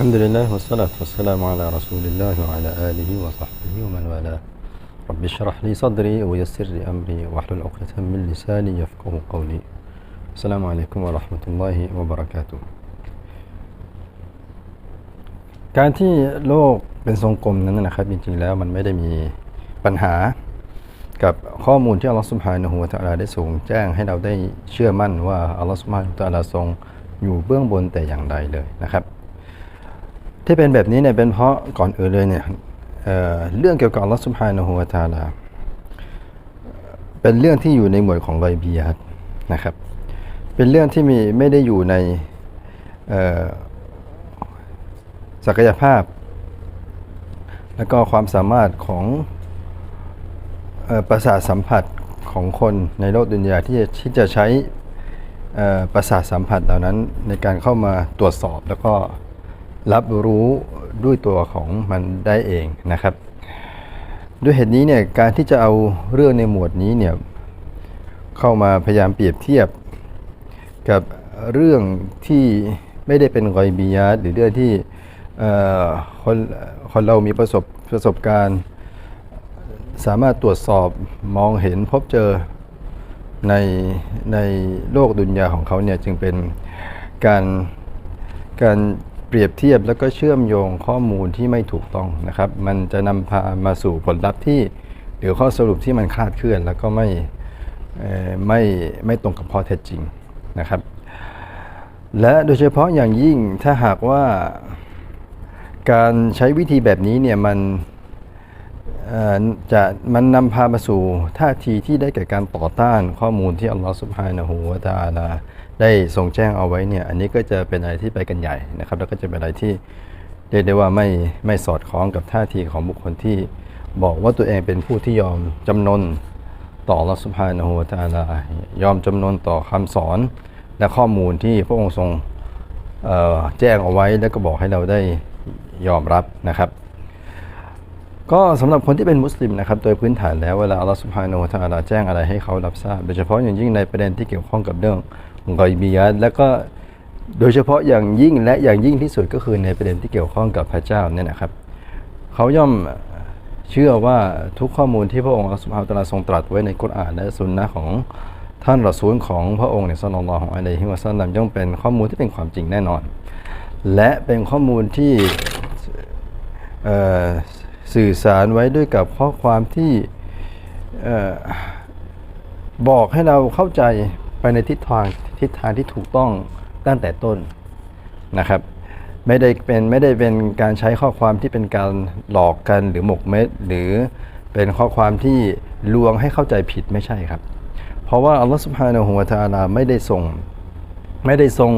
الحمد لله والصلاة والسلام على رسول الله وعلى آله وصحبه ومن والاه رب اشرح لي صدري ويسر لي أمري واحلل عقدة من لساني يفقه قولي السلام عليكم ورحمة الله وبركاته การที่โลกเป็นทรงกลมนั้นนะครับ จริงๆแล้วมันไม่ได้มีปัญหากับข้อมูลที่อัลลอฮฺสุบฮานะฮูวะตะอาลาได้ทรงแจ้งให้เราได้เชื่อมั่นว่าอัลลอฮฺสุบฮานะฮูวะตะอาลาทรงอยู่เบื้องบนแต่อย่างใดเลยนะครับ ที่เป็นแบบนี้เนี่ยเป็นเพราะก่อนอื่นเลยเนี่ยเเรื่องเกี่ยวกับอัลลอฮฺสุบฮานะฮูวตาลาเป็นเรื่องที่อยู่ในหมวดของไกบียัตนะครับ เป็นเรื่องที่มีไม่ได้อยู่ในศักยภาพ และก็ความสามารถของอประสาทสัมผัสของคนในโลกดุนยาที่จะที่จะใช้ประสาทสัมผัสเหล่านั้นในการเข้ามาตรวจสอบแล้วก็ รับรู้ด้วยตัวของมันได้เองนะครับ ด้วยเหตุนี้เนี่ยการที่จะเอาเรื่องในหมวดนี้เนี่ยเข้ามาพยายามเปรียบเทียบกับเรื่องที่ไม่ได้เป็นกอยบียาหรือเรื่องที่เอ่อคนคนเรามีประสบประสบการณ์ สามารถตรวจสอบมองเห็นพบเจอในในโลกดุนยาของเขาเนี่ยจึงเป็นการการ เปรียบเทียบแล้วก็เชื่อมโยงข้อมูลที่ไม่ถูกต้องนะครับ มันจะนำพามาสู่ผลลัพธ์ที่หรือข้อสรุปที่มันคลาดเคลื่อน แล้วก็ไม่ไม่ไม่ตรงกับข้อเท็จจริงนะครับ และโดยเฉพาะอย่างยิ่งถ้าหากว่าการใช้วิธีแบบนี้เนี่ยมันจะมันนำพามาสู่ท่าทีที่ได้แก่การต่อต้านข้อมูลที่อัลลอฮฺสุบฮานะฮูวะตาลา ได้ทรงแจ้งเอาไว้เนี่ยอันนี้ก็จะเป็นอะไรที่ไปกันใหญ่นะครับ แล้วก็จะเป็นอะไรที่เรียกได้ว่าไม่ไม่สอดคล้องกับท่าทีของบุคคลที่บอกว่าตัวเองเป็นผู้ที่ยอมจำนนต่ออัลลอฮฺสุบฮานะฮูวะตาลายอมจำนนต่อคำสอนและข้อมูลที่พระองค์ทรงแจ้งเอาไว้แล้วก็บอกให้เราได้ยอมรับนะครับ ก็สำหรับคนที่เป็นมุสลิมนะครับโดยพื้นฐานแล้วเวลาอัลลอฮฺสุบฮานาอูตะอาลาแจ้งอะไรให้เขารับทราบ โดยเฉพาะอย่างยิ่งในประเด็นที่เกี่ยวข้องกับเรื่อง กอยบียัตและก็โดยเฉพาะอย่างยิ่งและอย่างยิ่งที่สุดก็คือในประเด็นที่เกี่ยวข้องกับพระเจ้าเนี่ยนะครับ เขาย่อมเชื่อว่าทุกข้อมูลที่พระองค์อัลลอฮฺสุบฮานาอูตะอาลาทรงตรัสไว้ในกุรอานและสุนนะของท่านรอซูลของพระองค์เนี่ยศ็อลลัลลอฮุอะลัยฮิวะซัลลัมย่อมเป็นข้อมูลที่เป็นความจริงแน่นอน และเป็นข้อมูลที่สื่อสารไว้ด้วยกับข้อความที่บอกให้เราเข้าใจไปในทิศทาง ทิศทางที่ถูกต้องตั้งแต่ต้นนะครับ ไม่ได้เป็นไม่ได้เป็นการใช้ข้อความที่เป็นการหลอกกันหรือหมกเม็ด หรือเป็นข้อความที่ลวงให้เข้าใจผิดไม่ใช่ครับ เพราะว่าอัลลอฮฺสุบฮานะฮูวะตะอาลาไม่ได้ทรงไม่ได้ทรง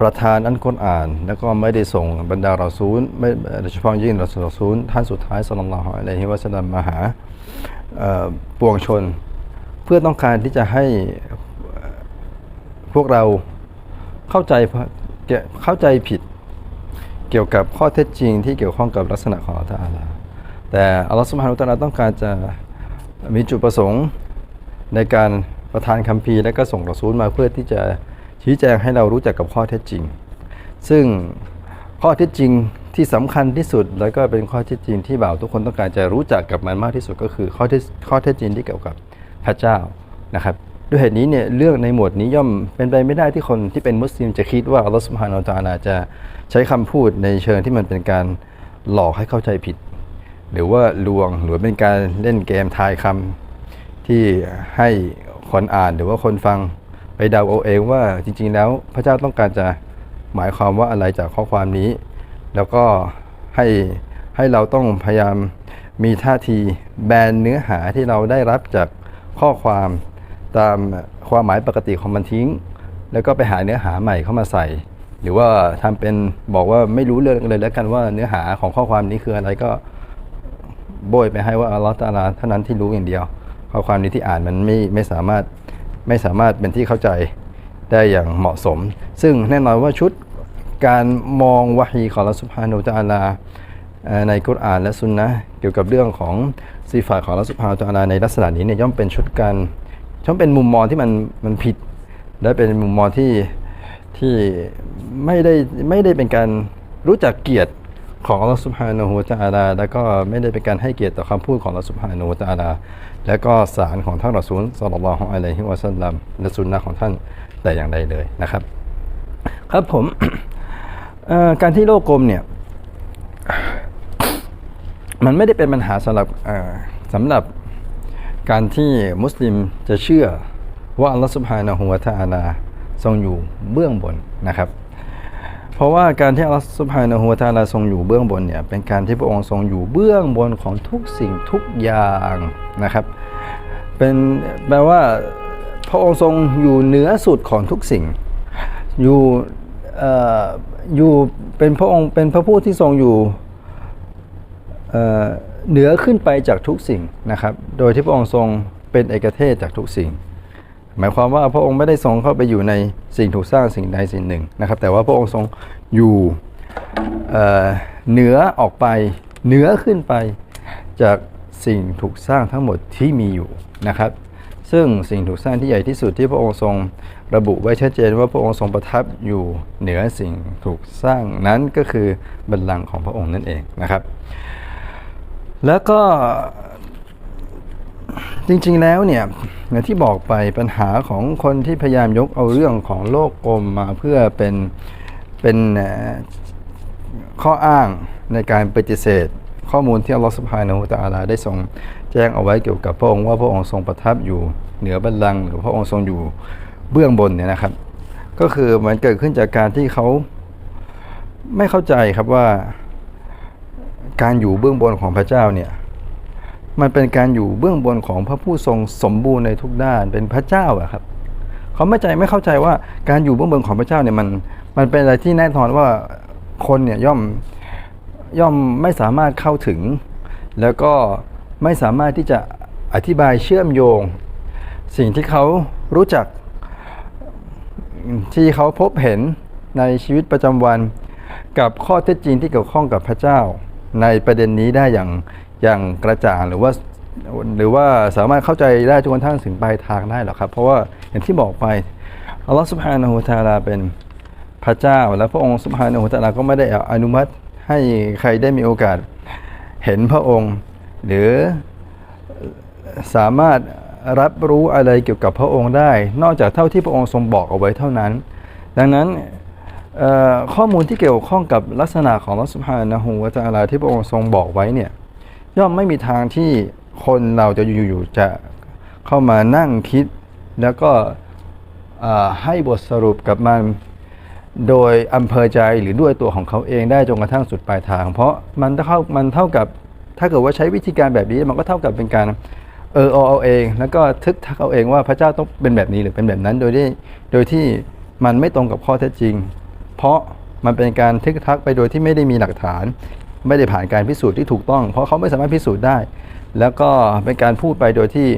ประธานอันกุรอาน แล้วก็ไม่ได้ส่งบรรดารอซูลไม่โดยเฉพาะยิ่งรอซูลท่านสุดท้ายสัลลัลลอฮุอะลัยฮิวะสัลลัมมาหาปวงชน เพื่อต้องการที่จะให้ วกเราเข้าใจเข้าใจผิดเกี่ยวกับข้อเท็จจริงที่เกี่ยวข้องกับลักษณะของอัลลอฮฺตาลาแต่อัลลอฮฺสุบฮานุตะอาลาต้องการจะมีจุดประสงค์ในการประทานคัมภีร์และก็ส่งรอซูลมาเพื่อที่จะชี้แจงให้เรารู้จักกับข้อเท็จจริง ซึ่งข้อเท็จจริงที่สำคัญที่สุด แล้วก็เป็นข้อเท็จจริงที่บ่าวทุกคนต้องการจะรู้จักกับมันมากที่สุดก็คือข้อเท็จข้อเท็จจริงที่เกี่ยวกับพระเจ้านะครับ ด้วยเหตุนี้เนี่ยเรื่องในหมวดนี้ย่อมเป็นไปไม่ได้ที่คนที่เป็นมุสลิมจะคิดว่าอัลลอฮฺสุบฮานาอัลตะอาลาจะใช้คำพูดในเชิงที่มันเป็นการหลอกให้เข้าใจผิด หรือว่าลวงหรือเป็นการเล่นเกมทายคำที่ให้คนอ่านหรือว่าคนฟังไปเดาเอาเองว่าจริง ๆ แล้วพระเจ้าต้องการจะหมายความว่าอะไรจากข้อความนี้ แล้วก็ให้ให้เราต้องพยายามมีท่าทีแบนเนื้อหาที่เราได้รับจากข้อความ ตามความหมายปกติของมันทิ้ง แล้วก็ไปหาเนื้อหาใหม่เข้ามาใส่ หรือว่าทำเป็นบอกว่าไม่รู้เรื่องเลยแล้วกันว่าเนื้อหาของข้อความนี้คืออะไรก็โบยไปให้ว่าอัลลอฮฺตาลาเท่านั้นที่รู้อย่างเดียว ข้อความนี้ที่อ่านมันไม่ไม่สามารถไม่สามารถเป็นที่เข้าใจได้อย่างเหมาะสม ซึ่งแน่นอนว่าชุดการมองวะฮีของอัลลอฮฺสุบฮานุตาลาในกุรอานและซุนนะเกี่ยวกับเรื่องของซีฟาของอัลลอฮฺสุบฮานุตาลาในลักษณะนี้เนี่ยย่อมเป็นชุดการ ย่อมเป็นมุมมองที่มันมันผิด และเป็นมุมมองที่ที่ไม่ได้ไม่ได้เป็นการรู้จักเกียรติของอัลลอฮฺสุบฮานะฮูวะตะอาลาแล้วก็ไม่ได้เป็นการให้เกียรติต่อคำพูดของอัลลอฮฺสุบฮานะฮูวะตะอาลาและก็สารของท่านรอซูลศ็อลลัลลอฮุอะลัยฮิวะซัลลัมและสุนนะของท่านแต่อย่างใดเลยนะครับ ครับผมการที่โลกกลมเนี่ย มันไม่ได้เป็นปัญหาสำหรับสำหรับ การที่มุสลิมจะเชื่อว่าอัลลอฮฺสุบฮานะฮูวะตะอาลาทรงอยู่เบื้องบนนะครับ เพราะว่าการที่อัลลอฮฺสุบฮานะฮูวะตะอาลาทรงอยู่เบื้องบนเนี่ยเป็นการที่พระองค์ทรงอยู่เบื้องบนของทุกสิ่งทุกอย่างนะครับ เป็นแปลว่าพระองค์ทรงอยู่เหนือสุดของทุกสิ่ง อยู่เอ่ออยู่เป็นพระองค์เป็นพระผู้ที่ทรงอยู่ เหนือขึ้นไปจากทุกสิ่งนะครับ โดยที่พระองค์ทรงเป็นเอกเทศจากทุกสิ่ง หมายความว่าพระองค์ไม่ได้ทรงเข้าไปอยู่ในสิ่งถูกสร้างสิ่งใดสิ่งหนึ่งนะครับ แต่ว่าพระองค์ทรงอยู่เเหนือออกไปเหนือขึ้นไปจากสิ่งถูกสร้างทั้งหมดที่มีอยู่นะครับ ซึ่งสิ่งถูกสร้างที่ใหญ่ที่สุดที่พระองค์ทรงระบุไว้ชัดเจนว่าพระองค์ทรงประทับอยู่เหนือสิ่งถูกสร้างนั้นก็คือบัลลังก์ของพระองค์นั่นเองนะครับ แล้วก็จริงๆแล้วเนี่ยอย่างที่บอกไปปัญหาของคนที่พยายามยกเอาเรื่องของโลกกลมมาเพื่อเป็นเป็นข้ออ้างในการปฏิเสธ ข้อมูลที่อัลลอฮฺสุบฮานะฮูตะอาลาได้ทรงแจ้งเอาไว้เกี่ยวกับพระองค์ว่าพระองค์ทรงประทับอยู่เหนือบัลลังก์หรือพระองค์ทรงอยู่เบื้องบนเนี่ยนะครับ ก็คือมันเกิดขึ้นจากการที่เขาไม่เข้าใจครับว่า การอยู่เบื้องบนของพระเจ้าเนี่ยมันเป็นการอยู่เบื้องบนของพระผู้ทรงสมบูรณ์ในทุกด้านเป็นพระเจ้าอะครับเขาไม่ใจไม่เข้าใจว่าการอยู่เบื้องบนของพระเจ้าเนี่ยมันมันเป็นอะไรที่แน่นอนว่าคนเนี่ยย่อมย่อมไม่สามารถเข้าถึง แล้วก็ไม่สามารถที่จะอธิบายเชื่อมโยง สิ่งที่เขารู้จักที่เขาพบเห็นในชีวิตประจำวัน กับข้อเท็จจริงที่เกี่ยวข้องกับพระเจ้า ในประเด็นนี้ได้อย่างอย่างกระจ่างหรือว่าหรือว่าสามารถเข้าใจได้จนกระทั่งถึงปลายทางได้หรอครับ เพราะว่าอย่างที่บอกไปอัลลอฮฺสุบฮานะฮูตะอาลาเป็นพระเจ้า และพระองค์สุบฮานะฮูตะอาลาก็ไม่ได้อนุมัติให้ใครได้มีโอกาสเห็นพระองค์ หรือสามารถรับรู้อะไรเกี่ยวกับพระองค์ได้ นอกจากเท่าที่พระองค์ทรงบอกเอาไว้เท่านั้น ดังนั้น ข้อมูลที่เกี่ยวข้องกับลักษณะของลัทธิพานะฮูวะตะอาลาที่พระองค์ทรงบอกไว้เนี่ยย่อมไม่มีทางที่คนเราจะอยู่ๆจะเข้ามานั่งคิด แล้วก็ให้บทสรุปกับมันโดยอำเภอใจหรือด้วยตัวของเขาเองได้จนกระทั่งสุดปลายทาง เพราะมันเท่ามันเท่ากับถ้าเกิดว่าใช้วิธีการแบบนี้มันก็เท่ากับเป็นการเออเอาเอาเอง แล้วก็ทึกทักเอาเองว่าพระเจ้าต้องเป็นแบบนี้หรือเป็นแบบนั้น โดยที่โดยที่มันไม่ตรงกับข้อเท็จจริง เพราะมันเป็นการทึกทักไปโดยที่ไม่ได้มีหลักฐาน ไม่ได้ผ่านการพิสูจน์ที่ถูกต้อง เพราะเขาไม่สามารถพิสูจน์ได้ แล้วก็เป็นการพูดไปโดยที่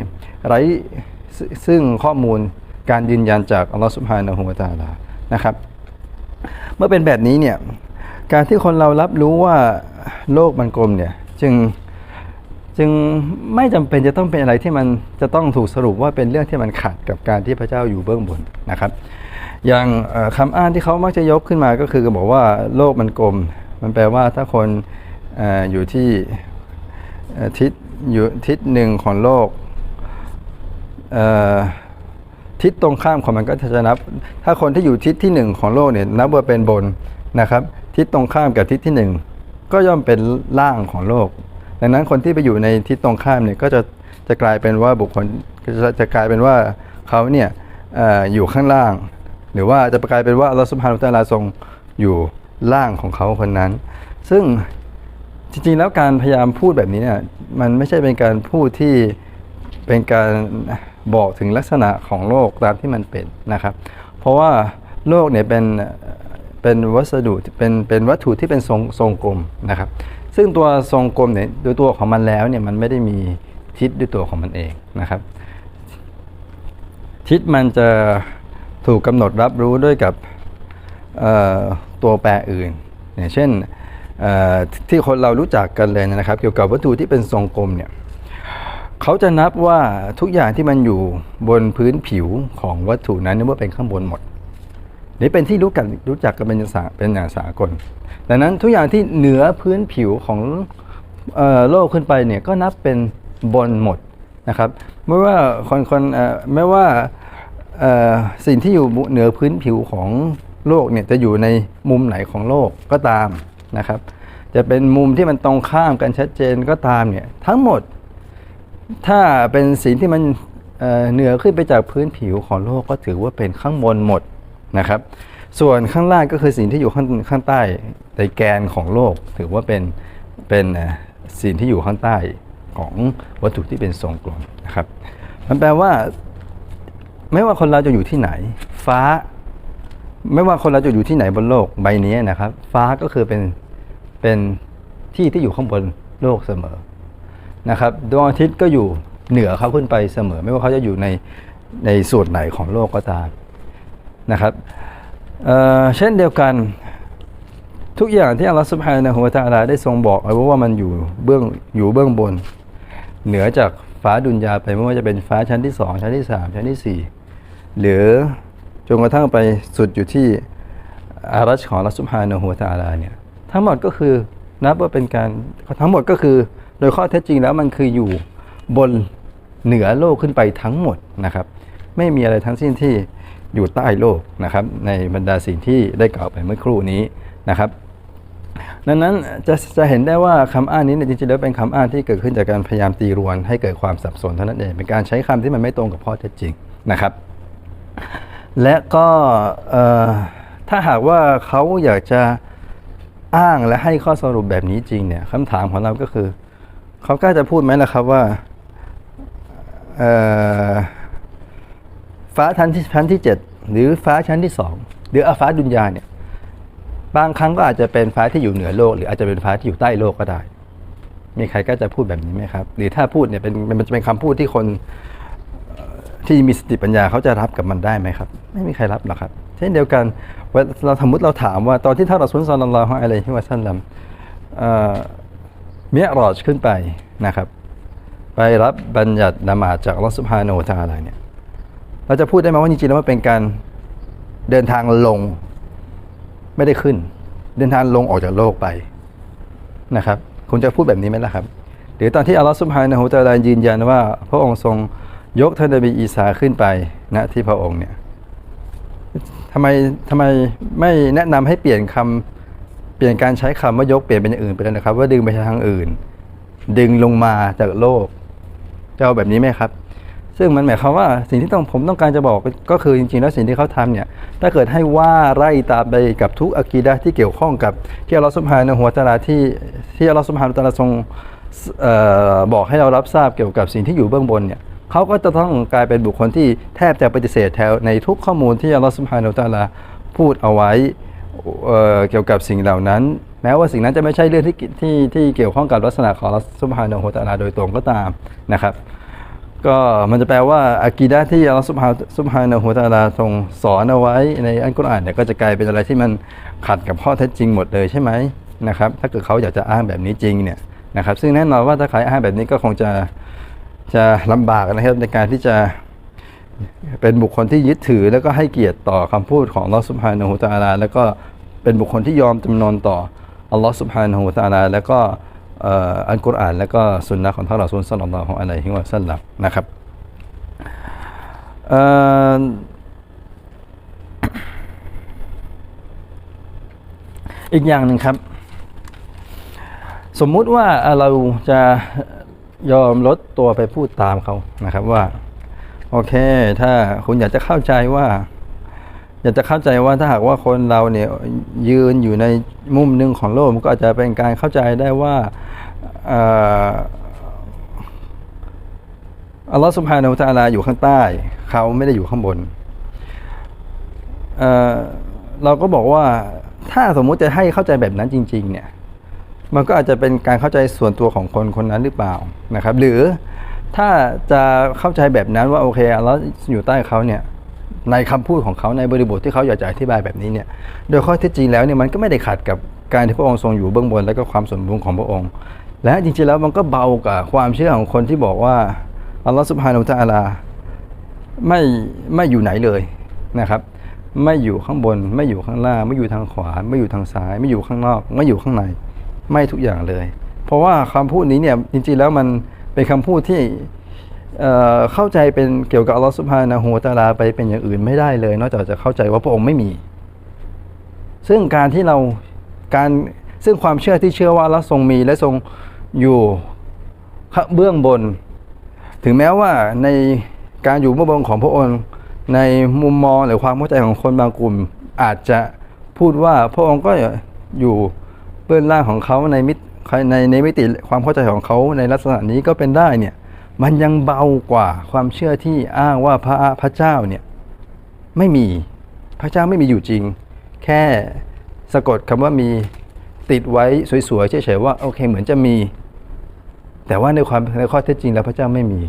ไร้ซึ่งข้อมูลการยืนยันจากอัลลอฮฺสุบฮานะฮูวะตาลานะครับ เมื่อเป็นแบบนี้เนี่ยการที่คนเรารับรู้ว่าโลกมันกลมเนี่ยจึงจึงไม่จำเป็นจะต้องเป็นอะไรที่มันจะต้องถูกสรุปว่าเป็นเรื่องที่มันขัดกับการที่พระเจ้าอยู่เบื้องบนนะครับ อย่างเอ่อคำอ้างที่เขามักจะยกขึ้นมาก็คือบอกว่าโลกมันกลม มันแปลว่าถ้าคนออยู่ที่ทิศอยู่ทิศหนึ่งของโลกทิศตรงข้ามของมันก็จะนับ ถ้าคนที่อยู่ทิศที่หนึ่งของโลกเนี่ยนับว่าเป็นบนนะครับ ทิศตรงข้ามกับทิศที่หนึ่งก็ย่อมเป็นล่างของโลก ดังนั้นคนที่ไปอยู่ในทิศตรงข้ามเนี่ยก็จะจะกลายเป็นว่าบุคคลจะจะกลายเป็นว่าเขาเนี่ยออยู่ข้างล่าง หรือว่าจะกลายเป็นว่าอัลลอฮฺสุบฮานุตะอาลาทรงอยู่ล่างของเขาคนนั้น ซึ่งจริงๆแล้วการพยายามพูดแบบนี้เนี่ยมันไม่ใช่เป็นการพูดที่เป็นการบอกถึงลักษณะของโลกตามที่มันเป็นนะครับ เพราะว่าโลกเนี่ยเป็นเป็นวัสดุเป็นเป็นวัตถุที่เป็นทรงทรงกลมนะครับ ซึ่งตัวทรงกลมเนี่ยโดยตัวของมันแล้วเนี่ยมันไม่ได้มีทิศด้วยตัวของมันเองนะครับ ทิศมันจะ ถูกกำหนดรับรู้ด้วยกับตัวแปรอื่น อย่างเช่นที่คนเรารู้จักกันเลยนะครับ เกี่ยวกับวัตถุที่เป็นทรงกลมเนี่ยเขาจะนับว่าทุกอย่างที่มันอยู่บนพื้นผิวของวัตถุนั้นนึกว่าเป็นข้างบนหมด นี่เป็นที่รู้กันรู้จักกันเป็นอย่างสาเป็นอย่างสากลดังนั้นทุกอย่างที่เหนือพื้นผิวของโลกขึ้นไปเนี่ยก็นับเป็นบนหมดนะครับ ไม่ว่าคนคนไม่ว่า สิ่งที่อยู่เหนือพื้นผิวของโลกเนี่ยจะอยู่ในมุมไหนของโลกก็ตามนะครับ จะเป็นมุมที่มันตรงข้ามกันชัดเจนก็ตามเนี่ยทั้งหมด ถ้าเป็นสิ่งที่มันเเหนือขึ้นไปจากพื้นผิวของโลกก็ถือว่าเป็นข้างบนหมดนะครับ ส่วนข้างล่างก็คือสิ่งที่อยู่ข้างข้างใต้ในแกนของโลก ถือว่าเป็นเป็นสิ่งที่อยู่ข้างใต้ของวัตถุที่เป็นทรงกลมนะครับ มันแปลว่า ไม่ว่าคนเราจะอยู่ที่ไหน ฟ้า ไม่ว่าคนเราจะอยู่ที่ไหนบนโลกใบนี้นะครับ ฟ้าก็คือเป็นเป็นที่ที่อยู่ข้างบนโลกเสมอนะครับดวงอาทิตย์ก็อยู่เหนือเขาขึ้นไปเสมอ ไม่ว่าเขาจะอยู่ในในส่วนไหนของโลกก็ตามนะครับเเช่นเดียวกันทุกอย่างที่อัลลอฮฺซุบฮานะฮูวะตะอาลาได้ทรงบอกเอาไว้ว่ามันอยู่เบื้องอยู่เบื้องบน เหนือจากฟ้าดุนยาไปไม่ว่าจะเป็นฟ้าชั้นที่สองชั้นที่สามชั้นที่สี่ หรือจนกระทั่งไปสุดอยู่ที่อารัชของอัลลอฮฺซุบฮานะฮูวตาลาเนี่ยทั้งหมดก็คือนับว่าเป็นการทั้งหมดก็คือโดยข้อเท็จจริงแล้วมันคืออยู่บนเหนือโลกขึ้นไปทั้งหมดนะครับ ไม่มีอะไรทั้งสิ้นที่อยู่ใต้โลกนะครับ ในบรรดาสิ่งที่ได้กล่าวไปเมื่อครู่นี้นะครับดังนั้นจะจะเห็นได้ว่าคำอ้างนี้เนี่ยจริงๆแล้วเป็นคำอ้างที่เกิดขึ้นจากการพยายามตีรวนให้เกิดความสับสนเท่านั้นเองเป็นการใช้คำที่มันไม่ตรงกับข้อเท็จจริงนะครับ และก็ถ้าหากว่าเขาอยากจะอ้างและให้ข้อสรุปแบบนี้จริงเนี่ยคำถามของเราก็คือ เขากล้าจะพูดไหมล่ะครับว่าฟ้าชั้นที่ชั้นที่เจ็ดหรือฟ้าชั้นที่สองหรืออาฟ้าดุนยาเนี่ยบางครั้งก็อาจจะเป็นฟ้าที่อยู่เหนือโลก หรืออาจจะเป็นฟ้าที่อยู่ใต้โลกก็ได้ มีใครก็จะพูดแบบนี้ไหมครับ หรือถ้าพูดเนี่ยเป็นมันจะเป็นคำพูดที่คน ที่มีสติปัญญาเขาจะรับกับมันได้ไหมครับ ไม่มีใครรับหรอกครับ เช่นเดียวกันเวลาเราสมมติเราถามว่าตอนที่ท่านรอซูลซอลลัลลอฮุอะลัยฮิวะซัลลัมเอ่อเมียรอจขึ้นไปนะครับ ไปรับบัญญัติละหมาดจากอัลอสุบฮานาอะอาลาเนี่ยเราจะพูดได้ไหมว่าจริงๆแล้วมันเป็นการเดินทางลงไม่ได้ขึ้น เดินทางลงออกจากโลกไปนะครับคุณจะพูดแบบนี้ไหมล่ะครับ หรือตอนที่อัลลอฮฺสุบฮานะฮูตะลายืนยันว่า พระองค์ทรง ยกท่านนบีอีสาขึ้นไปณที่พระองค์เนี่ยทำไมทำไมไม่แนะนำให้เปลี่ยนคำเปลี่ยนการใช้คำว่ายกเปลี่ยนเป็นอย่างอื่นไปเลยนะครับ ว่าดึงไปทางอื่น ดึงลงมาจากโลกจะเอาแบบนี้ไหมครับ ซึ่งมันหมายความว่าสิ่งที่ต้องผมต้องการจะบอกก็คือจริงๆแล้วสิ่งที่เขาทำเนี่ยถ้าเกิดให้ว่าไล่ตามไปกับทุกอากีดะที่เกี่ยวข้องกับที่อัลลอฮฺสุบฮานะฮูวตาลาที่ที่อัลลอฮฺสุบฮานะตาลาทรงบอกให้เรารับทราบเกี่ยวกับสิ่งที่อยู่เบื้องบนเนี่ย เขาก็จะต้องกลายเป็นบุคคลที่แทบจะปฏิเสธแถวในทุกข้อมูลที่อัลลอฮฺสุบฮานะฮูวะตะอาลาพูดเอาไว้เเกี่ยวกับสิ่งเหล่านั้น แม้ว่าสิ่งนั้นจะไม่ใช่เรื่องที่ที่ที่เกี่ยวข้องกับลักษณะของอัลลอฮฺสุบฮานะฮูวะตะอาลาโดยตรงก็ตามนะครับ ก็มันจะแปลว่าอากีดะที่อัลลอฮฺซุบฮาซุบฮานะฮูวะตะอาลาทรงสอนเอาไว้ในอัลกุรอานเนี่ยก็จะกลายเป็นอะไรที่มันขัดกับข้อเท็จจริงหมดเลยใช่ไหมนะครับถ้าเกิดเขาอยากจะอ้างแบบนี้จริงเนี่ยนะครับซึ่งแน่นอนว่าถ้าใครอ้างแบบนี้ก็คงจะ จะลำบากนะครับในการที่จะเป็นบุคคลที่ยึดถือแล้วก็ให้เกียรติต่อคำพูดของลอฮฺซุบฮานะฮูตาลา แล้วก็เป็นบุคคลที่ยอมจำนนต่ออัลลอฮฺซุบฮานะฮูวะตะอาลาแล้วก็อัลกุรอานแล้วก็สุนนะของท่านรอซูลศ็อลลัลลอฮุอะลัยฮิวะซัลลัมนะครับอีกอย่างหนึ่งครับ สมมุติว่าเราจะ ยอมลดตัวไปพูดตามเขานะครับว่า โอเค ถ้าคุณอยากจะเข้าใจว่า อยากจะเข้าใจว่าถ้าหากว่าคนเราเนี่ยยืนอยู่ในมุมหนึ่งของโลกมันก็อาจจะเป็นการเข้าใจได้ว่าอัลลอฮฺสุบฮานาอูตะอาลาอยู่ข้างใต้ เขาไม่ได้อยู่ข้างบนเเราก็บอกว่าถ้าสมมุติจะให้เข้าใจแบบนั้นจริง ๆ เนี่ย มันก็อาจจะเป็นการเข้าใจส่วนตัวของคนคนนั้นหรือเปล่านะครับ หรือถ้าจะเข้าใจแบบนั้นว่าโอเคอัลลอฮฺอยู่ใต้เขาเนี่ยในคำพูดของเขาในบริบทที่เขาอยากจะอธิบายแบบนี้เนี่ย โดยข้อเท็จจริงแล้วเนี่ยมันก็ไม่ได้ขัดกับการที่พระองค์ทรงอยู่เบื้องบน และก็ความสมบูรณ์ของพระองค์ และจริงๆแล้วมันก็เบากับความเชื่อของคนที่บอกว่าอัลลอฮฺสุบฮานาอูตะอาลาไม่ไม่อยู่ไหนเลยนะครับ ไม่อยู่ข้างบน ไม่อยู่ข้างล่าง ไม่อยู่ทางขวา ไม่อยู่ทางซ้าย ไม่อยู่ข้างนอก ไม่อยู่ข้างใน ไม่ทุกอย่างเลย เพราะว่าคำพูดนี้เนี่ยจริงๆแล้วมันเป็นคำพูดที่เเข้าใจเป็นเกี่ยวกับอัลลอฮฺสุบฮานะฮูวตาลาไปเป็นอย่างอื่นไม่ได้เลย นอกจากจะเข้าใจว่าพระองค์ไม่มี ซึ่งการที่เราการซึ่งความเชื่อที่เชื่อว่าอัลลอฮ์ทรงมีและทรงอยู่ข้างเบื้องบน ถึงแม้ว่าในการอยู่เบื้องบนของพระองค์ ในมุมมองหรือความเข้าใจของคนบางกลุ่ม อาจจะพูดว่าพระองค์ก็อยู่ เบื้องล่างของเขาในมิตในในมิติความเข้าใจของเขาในลักษณะนี้ก็เป็นได้เนี่ยมันยังเบากว่าความเชื่อที่อ้างว่าพระพระเจ้าเนี่ยไม่มีพระเจ้าไม่มีอยู่จริง แค่สะกดคำว่ามีติดไว้สวยๆเฉยๆว่าโอเคเหมือนจะมี แต่ว่าในความในข้อเท็จจริงแล้วพระเจ้าไม่มี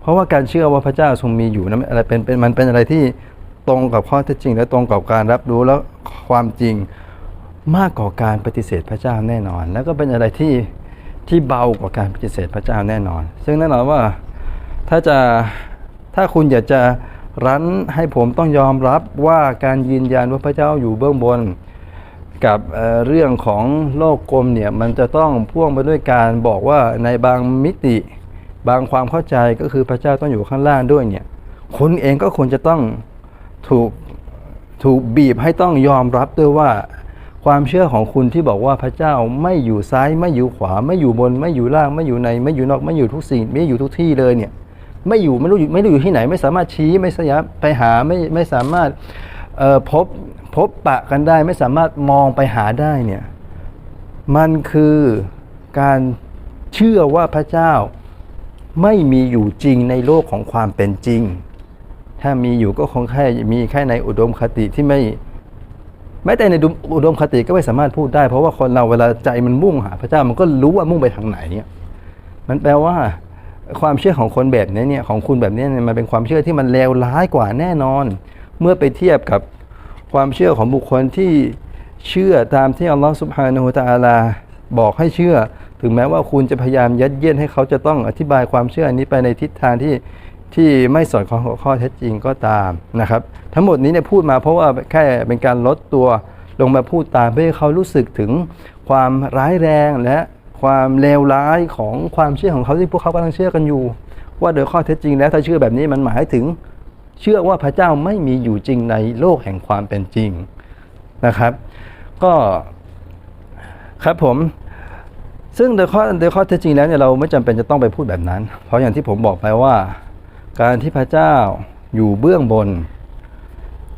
เพราะว่าการเชื่อว่าพระเจ้าทรงมีอยู่นั้นอะไรเป็นเป็นมันเป็นอะไรที่ตรงกับข้อเท็จจริง และตรงกับการรับรู้แล้วความจริง มากกว่าการปฏิเสธพระเจ้าแน่นอน แล้วก็เป็นอะไรที่ที่เบากว่าการปฏิเสธพระเจ้าแน่นอน ซึ่งแน่นอนว่าถ้าจะถ้าคุณอยากจะรั้นให้ผมต้องยอมรับว่าการยืนยันว่าพระเจ้าอยู่เบื้องบน กับเเรื่องของโลกกลมเนี่ยมันจะต้องพ่วงไปด้วยการบอกว่าในบางมิติบางความเข้าใจก็คือพระเจ้าต้องอยู่ข้างล่างด้วยเนี่ยคุณเองก็ควรจะต้องถูกถูกบีบให้ต้องยอมรับด้วยว่า ความเชื่อของคุณที่บอกว่าพระเจ้าไม่อยู่ซ้ายไม่อยู่ขวา ไม่อยู่บน ไม่อยู่ล่างไม่อยู่ใน ไม่อยู่นอกไม่อยู่ทุกสิ่งไม่อยู่ทุกที่เลยเนี่ย ไม่อยู่ไม่รู้อยู่ไม่รู้อยู่ที่ไหน ไม่สามารถชี้ไม่สามไปหาไม่ไม่สามารถเอ่อพบพบปะกันได้ ไม่สามารถมองไปหาได้เนี่ยมันคือการเชื่อว่าพระเจ้าไม่มีอยู่จริงในโลกของความเป็นจริง ถ้ามีอยู่ก็คงแค่มีแค่ในอุดมคติที่ไม่ แม้แต่ในอุดมคติก็ไม่สามารถพูดได้ เพราะว่าคนเราเวลาใจมันมุ่งหาพระเจ้ามันก็รู้ว่ามุ่งไปทางไหนเนี่ยมันแปลว่าความเชื่อของคนแบบนี้เนี่ยของคุณแบบนี้เนี่ยมันเป็นความเชื่อที่มันเลวร้ายกว่าแน่นอน เมื่อไปเทียบกับความเชื่อของบุคคลที่เชื่อตามที่อัลลอฮฺสุบฮานาหูตะอาลาบอกให้เชื่อ ถึงแม้ว่าคุณจะพยายามยัดเยียดให้เขาจะต้องอธิบายความเชื่ออันนี้ไปในทิศทางที่ ที่ไม่สอดคล้องกับข้อเท็จจริงก็ตามนะครับ ทั้งหมดนี้เนี่ยพูดมาเพราะว่าแค่เป็นการลดตัวลงมาพูดตามเพื่อให้เขารู้สึกถึงความร้ายแรงและความเลวร้ายของความเชื่อของเขาที่พวกเขากำลังเชื่อกันอยู่ ว่าโดยข้อเท็จจริงแล้วถ้าเชื่อแบบนี้มันหมายถึง เชื่อว่าพระเจ้าไม่มีอยู่จริงในโลกแห่งความเป็นจริงนะครับ ก็ครับผมซึ่งโดยข้อโดยข้อเท็จจริงแล้วเนี่ยเราไม่จำเป็นจะต้องไปพูดแบบนั้น เพราะอย่างที่ผมบอกไปว่า การที่พระเจ้าอยู่เบื้องบน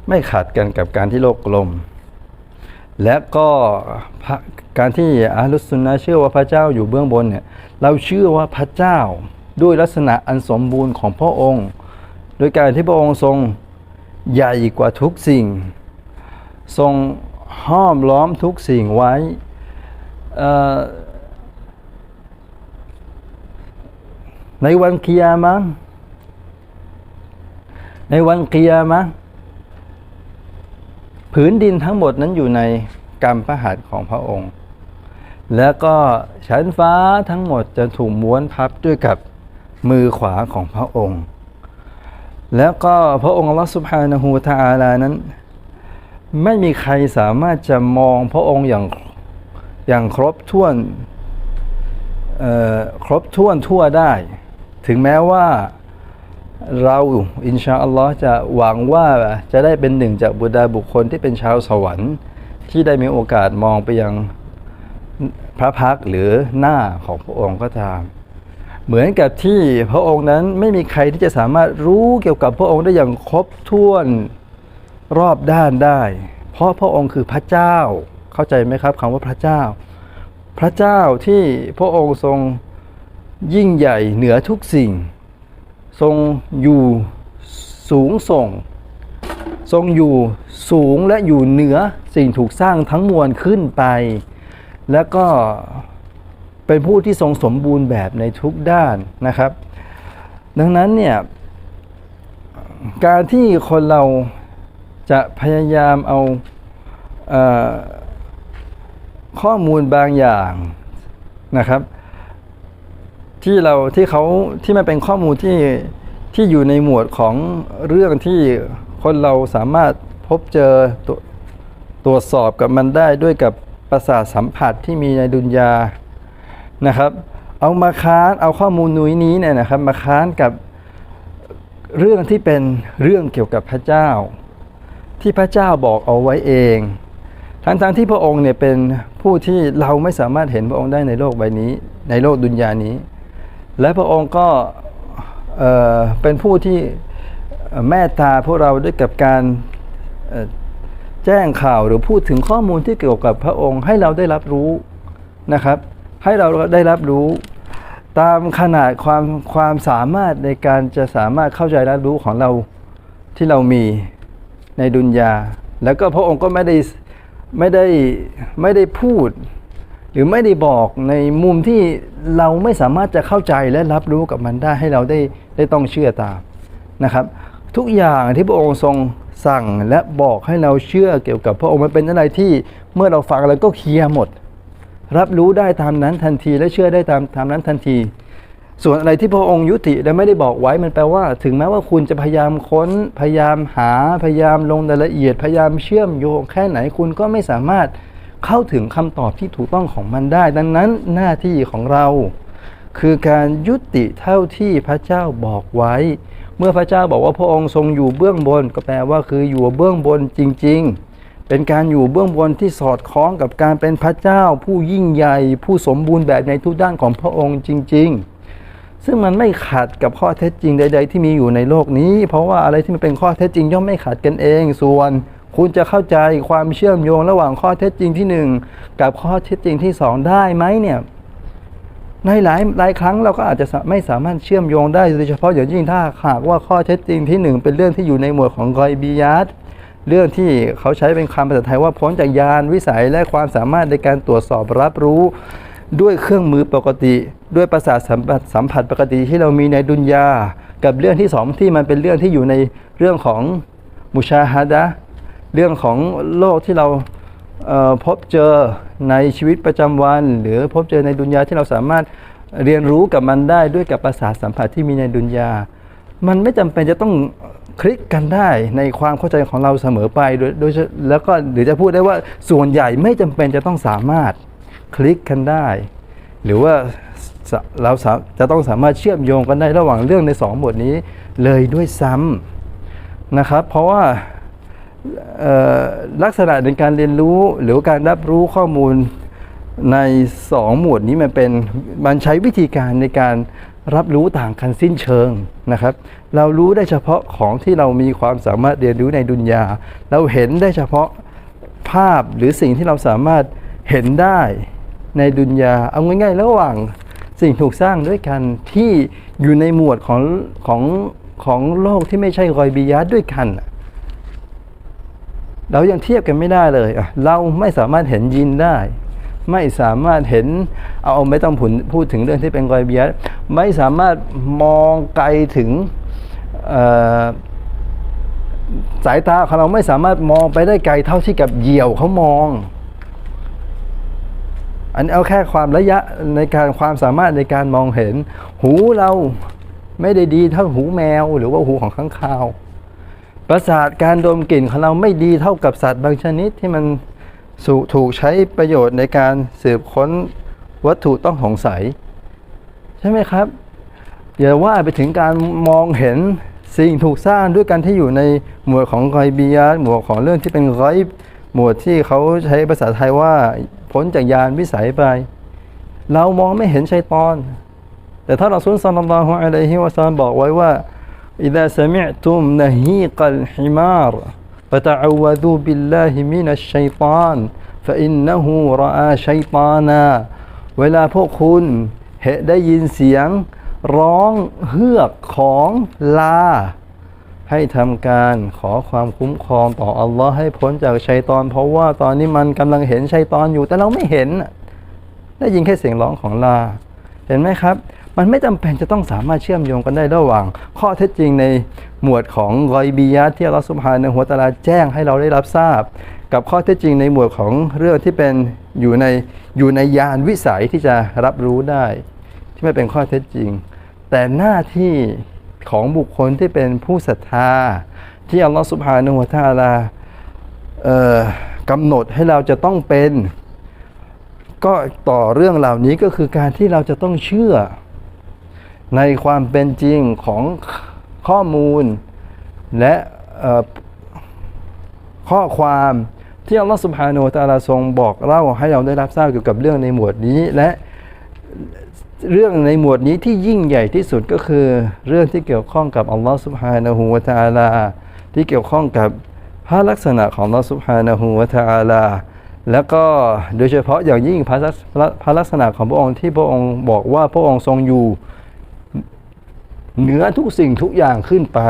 ไม่ขัดกันกับการที่โลกกลม และก็การที่อาลุสุนนะเชื่อว่าพระเจ้าอยู่เบื้องบนเนี่ยเราเชื่อว่าพระเจ้าด้วยลักษณะอันสมบูรณ์ของพระองค์ โดยการที่พระองค์ทรงใหญ่กว่าทุกสิ่ง ทรงห้อมล้อมทุกสิ่งไว้ในวันกิยามะ ในวันกิยามะผืนดินทั้งหมดนั้นอยู่ในกรรมพระหัตถ์ของพระองค์ แล้วก็ชั้นฟ้าทั้งหมดจะถูกม้วนพับด้วยกับมือขวาของพระองค์ แล้วก็พระองค์อัลลอฮฺสุบฮานะฮูวะตะอาลานั้น ไม่มีใครสามารถจะมองพระองค์อย่างอย่างครบถ้วนเอ่อครบถ้วนทั่วได้ ถึงแม้ว่า เราอินชาอัลลอฮ์จะหวังว่าจะได้เป็นหนึ่งจากบุดาบุคคลที่เป็นชาวสวรรค์ที่ได้มีโอกาสมองไปยังพระพักหรือหน้าของพระองค์ก็ตามเหมือนกับที่พระองค์นั้นไม่มีใครที่จะสามารถรู้เกี่ยวกับพระองค์ได้อย่างครบถ้วนรอบด้านได้ เพราะพระองค์คือพระเจ้า เข้าใจไหมครับคำว่าพระเจ้า พระเจ้าที่พระองค์ทรงยิ่งใหญ่เหนือทุกสิ่ง ทรงอยู่สูงส่ง ทรงอยู่สูงและอยู่เหนือสิ่งถูกสร้างทั้งมวลขึ้นไป แล้วก็เป็นผู้ที่ทรงสมบูรณ์แบบในทุกด้านนะครับ ดังนั้นเนี่ยการที่คนเราจะพยายามเอาเอข้อมูลบางอย่างนะครับ ที่เราที่เขาที่มันเป็นข้อมูลที่ที่อยู่ในหมวดของเรื่องที่คนเราสามารถพบเจอตรวตรวจสอบกับมันได้ด้วยกับประสาทสัมผัสที่มีในดุนยานะครับ เอามาค้านเอาข้อมูลนุ้ยนี้เนี่ยนะครับ มาค้านกับเรื่องที่เป็นเรื่องเกี่ยวกับพระเจ้า ที่พระเจ้าบอกเอาไว้เอง ทั้งๆที่พระองค์เนี่ยเป็นผู้ที่เราไม่สามารถเห็นพระองค์ได้ในโลกใบนี้ ในโลกดุนยานี้ และพระองค์ก็เป็นผู้ที่แม่ตาพวกเราด้วยกับการแจ้งข่าวหรือพูดถึงข้อมูลที่เกี่ยวกับพระองค์ให้เราได้รับรู้นะครับ ให้เราได้รับรู้ตามขนาดความความสามารถในการจะสามารถเข้าใจรับรู้ของเราที่เรามีในดุนยา แล้วก็พระองค์ก็ไม่ได้ไม่ได้ไม่ได้พูด หรือไม่ได้บอกในมุมที่เราไม่สามารถจะเข้าใจและรับรู้กับมันได้ให้เราได้ได้ต้องเชื่อตามนะครับ ทุกอย่างที่พระองค์ทรงสั่งและบอกให้เราเชื่อเกี่ยวกับพระองค์มันเป็นอะไรที่เมื่อเราฟังแล้วก็เคลียร์หมด รับรู้ได้ตามนั้นทันทีและเชื่อได้ตามตามนั้นทันที ส่วนอะไรที่พระองค์ยุติและไม่ได้บอกไว้มันแปลว่า ถึงแม้ว่าคุณจะพยายามค้นพยายามหาพยายามลงรายละเอียดพยายามเชื่อมโยงแค่ไหนคุณก็ไม่สามารถ เข้าถึงคำตอบที่ถูกต้องของมันได้ ดังนั้นหน้าที่ของเรา คือการยุติเท่าที่พระเจ้าบอกไว้ เมื่อพระเจ้าบอกว่าพระองค์ทรงอยู่เบื้องบน ก็แปลว่าคืออยู่เบื้องบนจริง ๆ เป็นการอยู่เบื้องบนที่สอดคล้องกับการเป็นพระเจ้า ผู้ยิ่งใหญ่ผู้สมบูรณ์แบบในทุกด้านของพระองค์จริง ๆซึ่งมันไม่ขัดกับข้อเท็จจริงใด ๆ ที่มีอยู่ในโลกนี้ เพราะว่าอะไรที่มันเป็นข้อเท็จจริงย่อมไม่ขัดกันเอง ส่วน คุณจะเข้าใจความเชื่อมโยงระหว่างข้อเท็จจริงที่หนึ่งกับข้อเท็จจริงที่สองได้ไหมเนี่ยในหลายหลายครั้งเราก็อาจจะไม่สามารถเชื่อมโยงได้โดยเฉพาะอย่างยิ่งถ้าหากว่าข้อเท็จจริงที่หนึ่งเป็นเรื่องที่อยู่ในหมวดของกอยบียัตเรื่องที่เขาใช้เป็นคำภาษาไทยว่าพ้นจากยานวิสัยและความสามารถในการตรวจสอบรับรู้ด้วยเครื่องมือปกติ ด้วยประสาทสัมผัสสัมผัสปกติที่เรามีในดุนยา กับเรื่องที่สองที่มันเป็นเรื่องที่อยู่ในเรื่องของมุชาฮัดะ เรื่องของโลกที่เราเพบเจอในชีวิตประจำวัน หรือพบเจอในดุนยาที่เราสามารถเรียนรู้กับมันได้ด้วยกับประสาทสัมผัสที่มีในดุนยา มันไม่จำเป็นจะต้องคลิกกันได้ในความเข้าใจของเราเสมอไปโดยโดยแล้วก็หรือจะพูดได้ว่าส่วนใหญ่ไม่จำเป็นจะต้องสามารถคลิกกันได้ หรือว่าเราจะต้องสามารถเชื่อมโยงกันได้ระหว่างเรื่องในสองบทนี้เลยด้วยซ้ำนะครับ เพราะว่า ลักษณะในการเรียนรู้หรือการรับรู้ข้อมูลในสองหมวดนี้มันเป็นมันใช้วิธีการในการรับรู้ต่างกันสิ้นเชิงนะครับ เรารู้ได้เฉพาะของที่เรามีความสามารถเรียนรู้ในดุนยา เราเห็นได้เฉพาะภาพหรือสิ่งที่เราสามารถเห็นได้ในดุนยา เอาง่ายๆ ระหว่างสิ่งถูกสร้างด้วยกันที่อยู่ในหมวดของของของโลกที่ไม่ใช่รอยบียาด้วยกันน่ะ เรายังเทียบกันไม่ได้เลยเราไม่สามารถเห็นยินได้ ไม่สามารถเห็นเอาไม่ต้องผุนพูดถึงเรื่องที่เป็นกอยเบียดไม่สามารถมองไกลถึงสายตาของเราไม่สามารถมองไปได้ไกลเท่าที่กับเหยี่ยวเขามอง อันนี้เอาแค่ความระยะในการความสามารถในการมองเห็น หูเราไม่ได้ดีเท่าหูแมวหรือว่าหูของข้างคาว ประสาทการดมกลิ่นของเราไม่ดีเท่ากับสัตว์บางชนิดที่มันสูถูกใช้ประโยชน์ในการสืบค้นวัตถุต้องสงสัย ใช่ไหมครับ อย่าว่าไปถึงการมองเห็นสิ่งถูกสร้างด้วยกันที่อยู่ในหมวดของไกบียาหมวดของเรื่องที่เป็นไกบหมวดที่เขาใช้ภาษาไทยว่าพ้นจากยานวิสัยไป เรามองไม่เห็นชัยตอน แต่ถ้าเราสุลสัลลัลลอฮุอะลัยฮิวะซัลลัมบอกไว้ว่า إذا سمعتم نهيق الحمار فتعوذوا بالله من الشيطان فإنه رأى شيطانا เวลาพวกคุณเห็นได้ยินเสียงร้องเฮือกของลา ให้ทำการขอความคุ้มครองต่ออัลลอฮ์ให้พ้นจากชัยตอน เพราะว่าตอนนี้มันกำลังเห็นชัยตอนอยู่แต่เราไม่เห็นน่ะได้ยินแค่เสียงร้องของลา เห็นไหมครับ มันไม่จำเป็นจะต้องสามารถเชื่อมโยงกันได้ระหว่าง ข้อเท็จจริงในหมวดของรอยบียัตที่อัลลอฮฺสุบฮานะฮูวตะอาลาแจ้งให้เราได้รับทราบ กับข้อเท็จจริงในหมวดของเรื่องที่เป็นอยู่ในอยู่ในยานวิสัยที่จะรับรู้ได้ ที่ไม่เป็นข้อเท็จจริง แต่หน้าที่ของบุคคลที่เป็นผู้ศรัทธา ที่อัลลอฮฺสุบฮานะฮูวตะอาลากำหนดให้เราจะต้องเป็น ก็ต่อเรื่องเหล่านี้ก็คือการที่เราจะต้องเชื่อ ในความเป็นจริงของข้อมูล และข้อความที่อัลลอฮฺสุบฮานาอัลตะอาลาทรงบอกเล่าให้เราได้รับทราบเกี่ยวกับเรื่องในหมวดนี้และเรื่องในหมวดนี้ที่ยิ่งใหญ่ที่สุดก็คือ เรื่องที่เกี่ยวข้องกับอัลลอฮฺสุบฮานาหูวะตะอาลาที่เกี่ยวข้องกับพระลักษณะของอัลลอฮฺสุบฮานาหูวะตะอาลาแล้วก็โดยเฉพาะอย่างยิ่งพระลักษณะพระลักษณะของพระองค์ที่พระองค์บอกว่าพระองค์ทรงอยู่ เหนือทุกสิ่งทุกอย่างขึ้นไป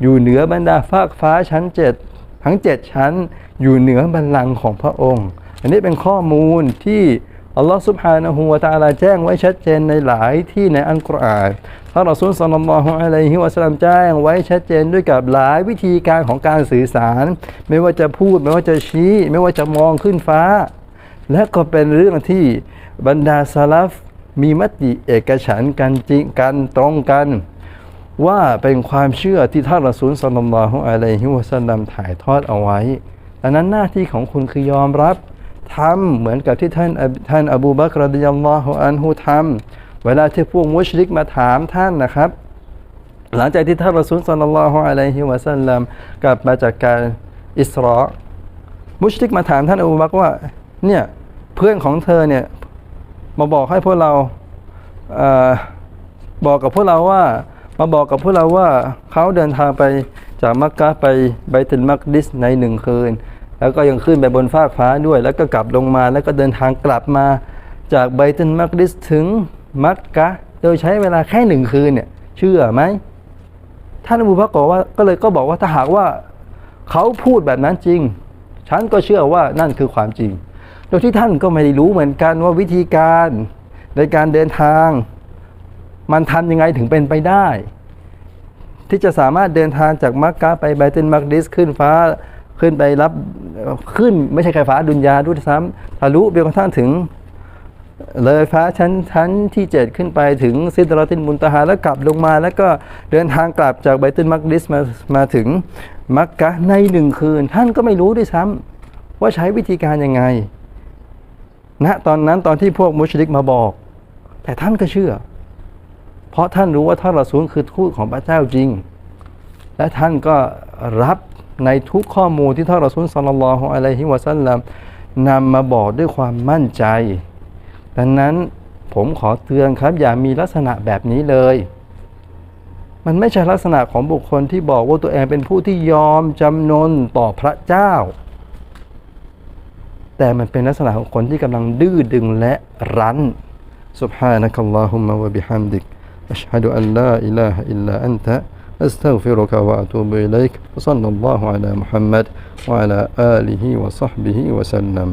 อยู่เหนือบรรดาฟากฟ้าชั้นเจ็ดทั้งเจ็ดชั้น อยู่เหนือบัลลังก์ของพระองค์ อันนี้เป็นข้อมูลที่อัลลอฮฺซุบฮานะฮูวะตาลาแจ้งไว้ชัดเจนในหลายที่ในอัลกุรอานท่านรอซูลสัลลัลลอฮุอะลัยฮิวะสัลลัมแจ้งไว้ชัดเจนด้วยกับหลายวิธีการของการสื่อสาร ไม่ว่าจะพูดไม่ว่าจะชี้ ไม่ว่าจะมองขึ้นฟ้า และก็เป็นเรื่องที่บรรดาซาลฟ มีมติเอกฉันกันจริงกันตรงกัน ว่าเป็นความเชื่อที่ท่านรอซูลสัลลัลลอฮุอะลัยฮิวะสัลลัมถ่ายทอดเอาไว้ดังนั้นหน้าที่ของคุณคือยอมรับทำเหมือนกับที่ท่านท่านอบูบักรดิยัลลอฮุอันฮุทำเวลาที่พวกมุชริกมาถามท่านนะครับ หลังจากที่ท่านรอซูลสัลลัลลอฮุอะลัยฮิวะสัลลัมกลับมาจากการอิสรอมุชริกมาถามท่านอบูบักว่าเนี่ยเพื่อนของเธอเนี่ย มาบอกให้พวกเราเออบอกกับพวกเราว่า มาบอกกับพวกเราว่าเขาเดินทางไปจากมักกะไปไบตุลมักดิสในหนึ่งคืน แล้วก็ยังขึ้นไปบนฟากฟ้าด้วย แล้วก็กลับลงมา แล้วก็เดินทางกลับมาจากไบตุลมักดิสถึงมักกะโดยใช้เวลาแค่หนึ่งคืนเนี่ยเชื่อไหมท่านอบูบักรบอกว่าก็เลยก็บอกว่าถ้าหากว่าเขาพูดแบบนั้นจริง ฉันก็เชื่อว่านั่นคือความจริง โดยที่ท่านก็ไม่ได้รู้เหมือนกันว่าวิธีการในการเดินทาง มันทำยังไงถึงเป็นไปได้ ที่จะสามารถเดินทางจากมักกะไปไบเตนมักดิสขึ้นฟ้าขึ้นไปรับขึ้นไม่ใช่แค่ฟ้าดุนยาด้วยซ้ำทะลุไปกระทั่งถึง เลยฟ้าชั้นชั้นที่เจ็ดขึ้นไปถึงซิดรอตินมุนตะฮาแล้วกลับลงมา แล้วก็เดินทางกลับจากไบตุนมักดิสมามาถึงมักกะในหนึ่งคืน ท่านก็ไม่รู้ด้วยซ้ำว่าใช้วิธีการยังไง ณตอนนั้นตอนที่พวกมุชริกมาบอก แต่ท่านก็เชื่อ เพราะท่านรู้ว่าท่านรอซูลคือทูตของพระเจ้าจริง และท่านก็รับในทุกข้อมูลที่ท่านรอซูลสัลลัลลอฮุอะลัยฮิวะสัลลัมนำมาบอกด้วยความมั่นใจ ดังนั้นผมขอเตือนครับ อย่ามีลักษณะแบบนี้เลย มันไม่ใช่ลักษณะของบุคคลที่บอกว่าตัวเองเป็นผู้ที่ยอมจำนนต่อพระเจ้า แต่มันเป็นลักษณะของคนที่กำลังดื้อดึงและรั้น سبحانك اللهم وبحمدك أشهد أن لا إله إلا أنت أستغفرك وأتوب إليك وصلى الله على محمد وعلى آله وصحبه وسلم